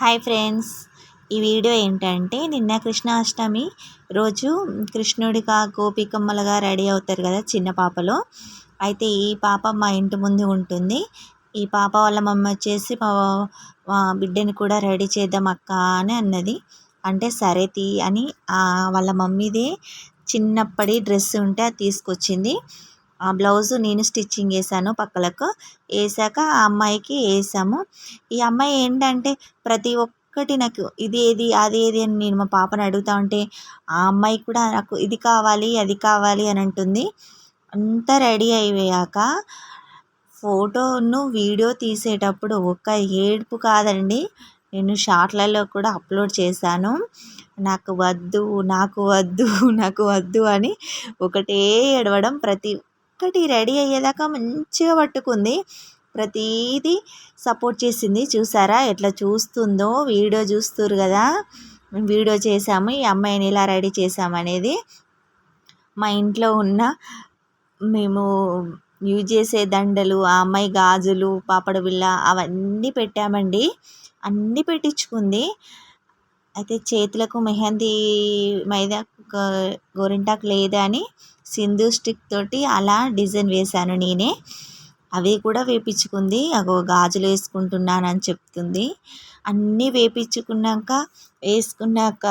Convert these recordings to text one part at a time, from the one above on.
Hi friends. ఈ video ఏంటంటే నిన్న కృష్ణాష్టమి రోజు కృష్ణుడిగా గోపికమ్మలుగా రెడీ అవుతారు కదా చిన్న పాపలో. అయితే ఈ పాప మా ఇంటి ముందు ఉంటుంది. ఈ పాప వాళ్ళ మమ్మ వచ్చేసి మా బిడ్డని కూడా రెడీ చేద్దాం అక్క అని అన్నది. అంటే సరే తీ అని వాళ్ళ మమ్మీదే చిన్నప్పటి డ్రెస్ ఉంటే అది తీసుకొచ్చింది. ఆ బ్లౌజ్ నేను స్టిచ్చింగ్ వేసాను పక్కలకు. వేసాక ఆ అమ్మాయికి వేసాము. ఈ అమ్మాయి ఏంటంటే ప్రతి ఒక్కటి నాకు ఇది ఏది అది ఏది అని నేను మా పాపను అడుగుతా ఉంటే ఆ అమ్మాయి కూడా నాకు ఇది కావాలి అది కావాలి అని అంటుంది. అంతా రెడీ అయిపోయాక ఫోటోను వీడియో తీసేటప్పుడు ఒక్క ఏడుపు కాదండి నేను షార్ట్లలో కూడా అప్లోడ్ చేశాను. నాకు వద్దు నాకు వద్దు నాకు వద్దు అని ఒకటే ఏడవడం ప్రతి ఒక్కటి రెడీ అయ్యేదాకా మంచిగా పట్టుకుంది. ప్రతీది సపోర్ట్ చేసింది. చూసారా ఎట్లా చూస్తుందో వీడియో చూస్తురు కదా. వీడియో చేసాము ఈ అమ్మాయిని ఇలా రెడీ చేసామనేది మా ఇంట్లో ఉన్న మేము యూజ్ చేసే దండలు ఆ అమ్మాయి గాజులు పాపడ బిళ్ళ అవన్నీ పెట్టామండి. అన్నీ పెట్టించుకుంది. అయితే చేతులకు మెహందీ మైదా గోరింటాకు లేదా అని సింధు స్టిక్ తోటి అలా డిజైన్ వేశాను నేనే. అవి కూడా వేపించుకుంది. అగో గాజులు వేసుకుంటున్నానని చెప్తుంది. అన్నీ వేపించుకున్నాక వేసుకున్నాక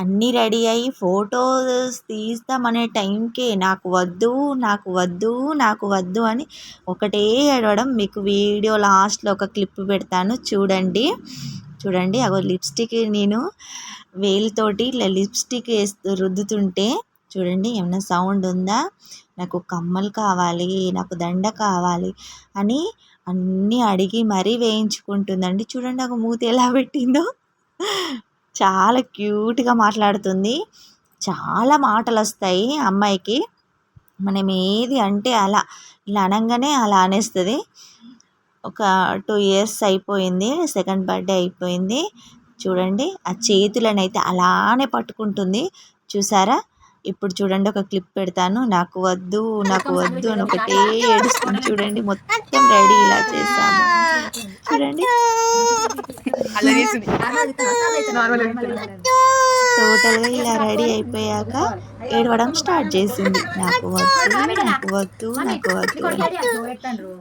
అన్నీ రెడీ అయ్యి ఫోటోస్ తీస్తామనే టైంకే నాకు వద్దు నాకు వద్దు నాకు వద్దు అని ఒకటే ఏడవడం. మీకు వీడియో లాస్ట్లో ఒక క్లిప్ పెడతాను. చూడండి. చూడండి అగో లిప్స్టిక్ నేను వేలుతోటి ఇట్లా లిప్స్టిక్ వేస్తూ రుద్దుతుంటే చూడండి ఏమైనా సౌండ్ ఉందా? నాకు కమ్మలు కావాలి నాకు దండ కావాలి అని అన్నీ అడిగి మరీ వేయించుకుంటుందండి. చూడండి నాకు మూతి ఎలా పెట్టిందో. చాలా క్యూట్గా మాట్లాడుతుంది. చాలా మాటలు వస్తాయి అమ్మాయికి. మనం ఏది అంటే అలా ఇలా అనగానే అలా అనేస్తుంది. ఒక టూ ఇయర్స్ అయిపోయింది సెకండ్ బర్త్డే అయిపోయింది. చూడండి ఆ చేతులను అయితే అలానే పట్టుకుంటుంది. చూసారా? ఇప్పుడు చూడండి ఒక క్లిప్ పెడతాను. నాకు వద్దు నాకు వద్దు అని ఒకటే ఏడుస్తుంది చూడండి. మొత్తం రెడీ ఇలా చేసాము చూడండి. టోటల్గా ఇలా రెడీ అయిపోయాక ఏడవడం స్టార్ట్ చేసింది. నాకు వద్దు నాకు వద్దు నాకు వద్దు.